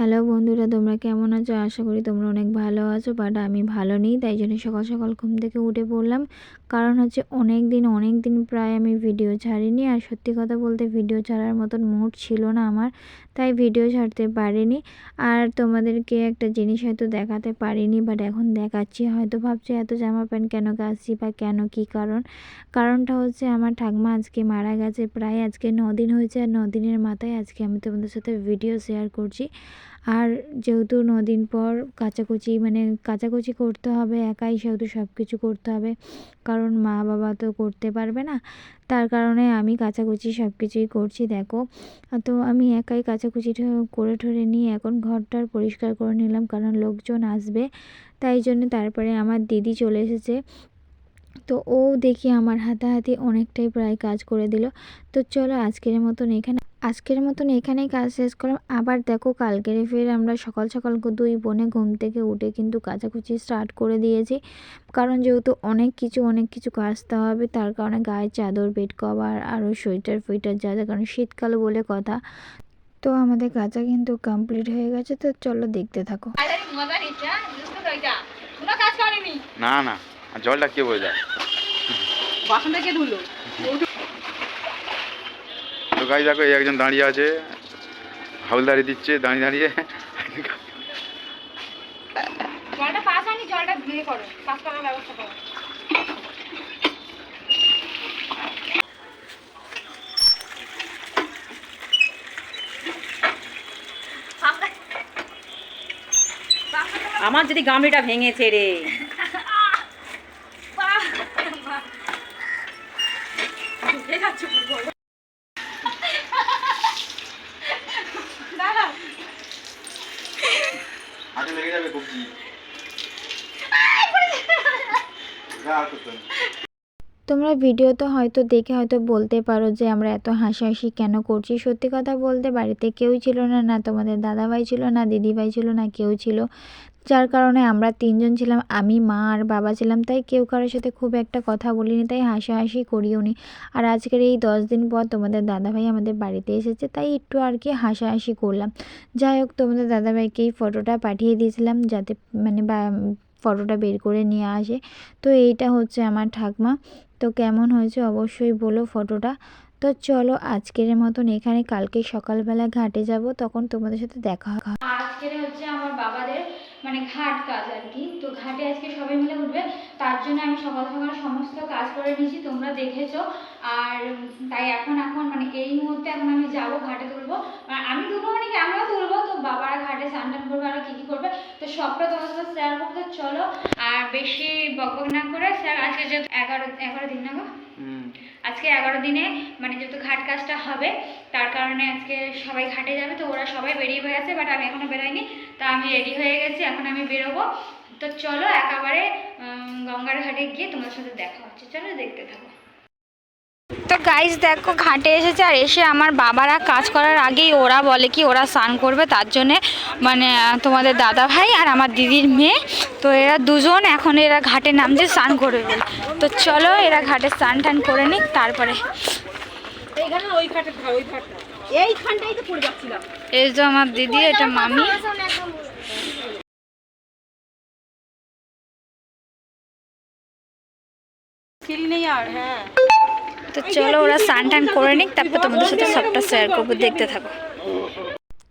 Hello বন্ধুরা, তোমরা কেমন আছো? আশা করি তোমরা অনেক ভালো আছো বাট আমি ভালো নেই, তাই জন্য সকাল সকাল ঘুম থেকে উঠে পড়লাম। কারণ হচ্ছে অনেক দিন অনেক দিন প্রায় আমি ভিডিও ছাড়িনি, আর সত্যি কথা বলতে ভিডিও ছাড়ার মতন মুড ছিল না আমার, তাই ভিডিও ছাড়তে পারিনি। আর তোমাদেরকে একটা জিনিস হয়তো দেখাতে পারিনি বাট এখন দেখাচ্ছি। হয়তো ভাবছি এত জামা প্যান্ট কেন কাচ্ছি বা কেন কি কারণ? কারণটা হচ্ছে আমার ঠাকমা আজকে মারা গেছে, প্রায় আজকে দিন হয়েছে, আর দিনের মাথায় আজকে আমি তোমাদের সাথে ভিডিও শেয়ার করছি। আর যেহেতু দিন পর কাচাকুচি মানে কাচাকুচি করতে হবে একাই, সেহেতু সব কিছু করতে হবে। কারণ মা বাবা তো করতে পারবে না। তার কারণে আমি কাচাকুচি সব কিছুই করছি, দেখো। তো আমি একাই কাচাকুচি করে ঠরে নিয়ে এখন ঘরটার পরিষ্কার করে নিলাম, কারণ লোকজন আসবে। তাই জন্য তারপরে আমার দিদি চলে এসেছে। তো ও দেখি আমার হাতাহাতি অনেকটাই প্রায় কাজ করে দিল। তো চলো আজকের মতন এখানে আজকের মতন এখানেই কাজ শেষ করলাম। আবার দেখো কালকের ফের আমরা সকাল সকাল দুই বোনে ঘুম থেকে উঠে কিন্তু কাচাকুচি স্টার্ট করে দিয়েছি। কারণ যেহেতু অনেক কিছু অনেক কিছু কাচতে হবে তার কারণে গায়ের চাদর বেড কভার আরও সোয়েটার ফুইটার যা যা কারণ শীতকাল বলে কথা। তো আমাদের কাঁচা কিন্তু কমপ্লিট হয়ে গেছে তো চলো দেখতে থাকো। না না জলটা কে বোঝায় বাসনটা কে ধুলো? তো গাই দেখো এই একজন দাঁড়িয়ে আছে। হাউলদারি দিচ্ছে দাঁড়িয়ে দাঁড়িয়ে। জলটা পাস হয়নি জলটা করো পাস করার ব্যবস্থা করো। আমার যদি গামলিটা ভেঙেছে রে। হাতে লেগে যাবে তোমরা ভিডিওতে হয়তো দেখে হয়তো বলতে পারো যে আমরা এত হাসাহাসি কেন করছি। সত্যি কথা বলতে বাড়িতে কেউ ছিল না না তোমাদের দাদাভাই ছিল না, দিদিভাই ছিল না, কেউ ছিল। যার কারণে আমরা তিনজন ছিলাম, আমি, মা আর বাবা ছিলাম, তাই কেউ কারোর সাথে খুব একটা কথা বলিনি, তাই হাসাহাসি করিও নি। আর আজকের এই দশ দিন পর তোমাদের দাদাভাই আমাদের বাড়িতে এসেছে, তাই একটু আর কি হাসাহাসি করলাম। যাই হোক, তোমাদের দাদাভাইকে এই ফটোটা পাঠিয়ে দিয়েছিলাম যাতে মানে বা ফটোটা বের করে নিয়ে আসে। তো এইটা হচ্ছে আমার ঠাকমা। তো কেমন হয়েছে অবশ্যই বলো ফটোটা। তো চলো আজকের মতন এখানে, কালকে সকালবেলা ঘাটে যাব, তখন তোমাদের সাথে দেখা হবে। আজকের হচ্ছে আমার বাবাদের মানে ঘাট কাজ আর কি। তো ঘাটে আজকে সবাই মিলে উঠবে, তার জন্য আমি সকাল সকাল সমস্ত কাজ করে নিয়েছি, তোমরা দেখেছ। আর তাই এখন এখন মানে এই মুহূর্তে এখন আমি যাব, ঘাটে তুলবো। আমি তুলবো মানে কি? আমিও তুলবো। তো বাবারা ঘাটে স্নান টান করবে, আর কী কী করবে? তো সবটা তোমার সাথে শেয়ার করতে চলো। আর বেশি বকবক না করে স্যার আজকে যেহেতু এগারো এগারো দিন না গো? আজকে এগারো দিনে মানে যেহেতু ঘাট কাজটা হবে, তার কারণে আজকে সবাই ঘাটে যাবে, তো ওরা সবাই বেরিয়ে হয়ে গেছে বাট আমি এখনও বেরোয়নি তা আমি রেডি হয়ে গেছি, এখন আমি বেরোবো। তো চলো একেবারে গঙ্গার ঘাটে গিয়ে তোমার সাথে দেখা হচ্ছে, চলো দেখতে থাকো। তো গাইজ দেখো ঘাটে এসেছে আর এসে আমার বাবারা কাজ করার আগেই ওরা বলে কি ওরা স্নান করবে তার জন্যে মানে তোমাদের দাদা ভাই আর আমার দিদির মেয়ে। তো এরা দুজন এখন এরা ঘাটে নামছে স্নান করবে বলে। তো চলো এরা ঘাটে স্নান টান করে নিক তারপরে। এইখানে ওই খাটে ওই খাটটা এইখানটাই তো এই যে আমার দিদি এটা মামি। ফিল নেই আর হ্যাঁ। তো চলো ওরা স্নান টান করে নিক, তারপর তোমাদের সাথে সবটা শেয়ার করব, দেখতে থাকো।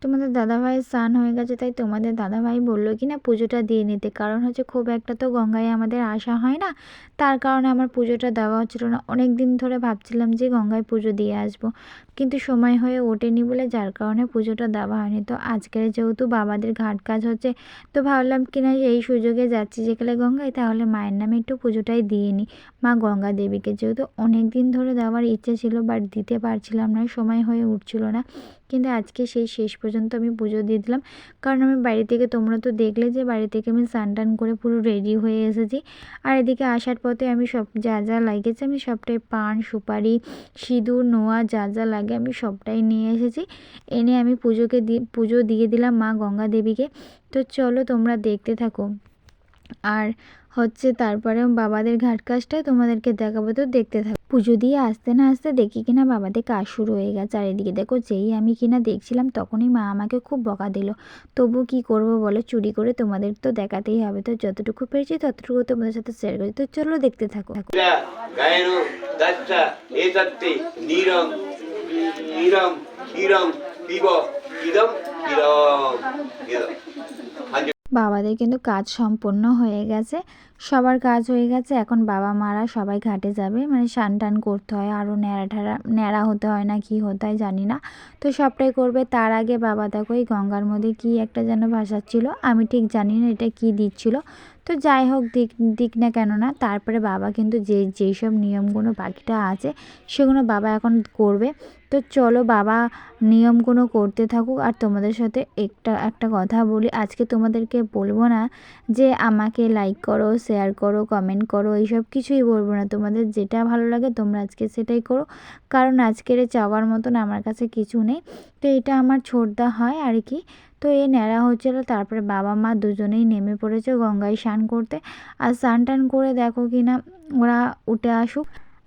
তোমাদের দাদাভাই স্নান হয়ে গেছে, তাই তোমাদের দাদাভাই বলল কি না পুজোটা দিয়ে নিতে। কারণ হচ্ছে খুব একটা তো গঙ্গায় আমাদের আসা হয় না, তার কারণে আমার পুজোটা দেওয়া হচ্ছিল না। অনেক দিন ধরে ভাবছিলাম যে গঙ্গায় পুজো দিয়ে আসব। কিন্তু সময় হয়ে ওঠেনি বলে যার কারণে পুজোটা দেওয়া হয়নি। তো আজকের যেহেতু বাবাদের ঘাট কাজ হচ্ছে, তো ভাবলাম কি না এই সুযোগে যাচ্ছি যেখানে গঙ্গায়, তাহলে মায়ের নামে একটু পুজোটাই দিয়ে নিই মা গঙ্গা দেবীকে যেহেতু অনেক দিন ধরে দেওয়ার ইচ্ছে ছিল বাট দিতে পারছিলাম না, সময় হয়ে উঠছিল না। কিন্তু আজকে সেই শেষ পর্যন্ত আমি পুজো দিয়ে দিলাম। কারণ আমি বাড়ি থেকে, তোমরা তো দেখলে যে বাড়ি থেকে আমি স্নান টান করে পুরো রেডি হয়ে এসেছি। আর এদিকে আসার পথে আমি সব যা যা লাগেছে, আমি সবটাই পান, সুপারি, সিঁদুর, নোয়া যা যা লাগে আমি সবটাই নিয়ে এসেছি। এনে আমি পুজোকে দিয়ে পুজো দিয়ে দিলাম মা গঙ্গা দেবীকে। তো চলো তোমরা দেখতে থাকো। আর হচ্ছে তারপরে বাবাদের ঘাট কাজটা তোমাদেরকে দেখাবো। তো দেখতে থাকো, পুজো দিয়ে আসতে না আসতে দেখি কিনা বাবাদের কাজ শুরু হয়ে গেছে। আর এদিকে দেখো যেই আমি কিনা দেখছিলাম তখনই মা আমাকে খুব বকা দিল। তবু কি করব বলো, চুরি করে তোমাদের তো দেখাতেই হবে। তো যতটুকু পেরেছি ততটুকু তোমাদের সাথে শেয়ার করি। তো চলো দেখতে থাকো। নীরম ক্ষীরম পিব ইদম ক্ষীরম ইদম বাবাদের কিন্তু কাজ সম্পূর্ণ হয়ে গেছে। সবার কাজ হয়ে গেছে, এখন বাবা মারা সবাই ঘাটে যাবে। মানে স্নান টান করতে হয় আরও ন্যাড়া ঠ্যাড়া ন্যাড়া হতে হয় না, কি হতে হয় জানি না। তো সবটাই করবে, তার আগে বাবা দেখো এই গঙ্গার মধ্যে কি একটা যেন ভাসাচ্ছিল, আমি ঠিক জানি না এটা কি দিচ্ছিল। তো যাই হোক, দিক দিক না কেন না, তারপরে বাবা কিন্তু যে, যেই সব নিয়মগুলো বাকিটা আছে সেগুলো বাবা এখন করবে। তো চলো বাবা নিয়মগুলো করতে থাকুক। আর তোমাদের সাথে একটা একটা কথা বলি। আজকে তোমাদেরকে বলব না যে, আমাকে লাইক করো শেয়ার করো কমেন্ট করো, এইসব কিছুই বলব না। তোমাদের যেটা ভালো লাগে, তোমরা আজকে সেটাই করো। কারণ আজকের চাওয়ার মতন আমার কাছে কিছু নেই। তো এটা আমার ছোটদা হয় আর কি। তো এই ন্যাড়া হচ্ছিল। তারপরে বাবা মা দুজনেই নেমে পড়েছে গঙ্গায় স্নান করতে। আর স্নান টান করে দেখো কি না, ওরা উঠে আসুক।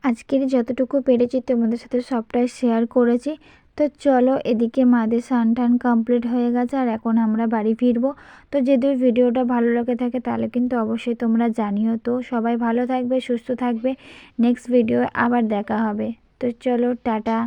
আজকের যতটুকু পেরেছি তোমাদের সাথে সবটাই শেয়ার করেছি। তো চলো এদিকে মাদের স্নান টান কমপ্লিট হয়ে গেছে আর এখন আমরা বাড়ি ফিরবো। তো যদি ভিডিওটা ভালো লাগে থাকে তাহলে কিন্তু অবশ্যই তোমরা জানিও তো। সবাই ভালো থাকবে, সুস্থ থাকবে। নেক্সট ভিডিও আবার দেখা হবে। তো চলো, টাটা।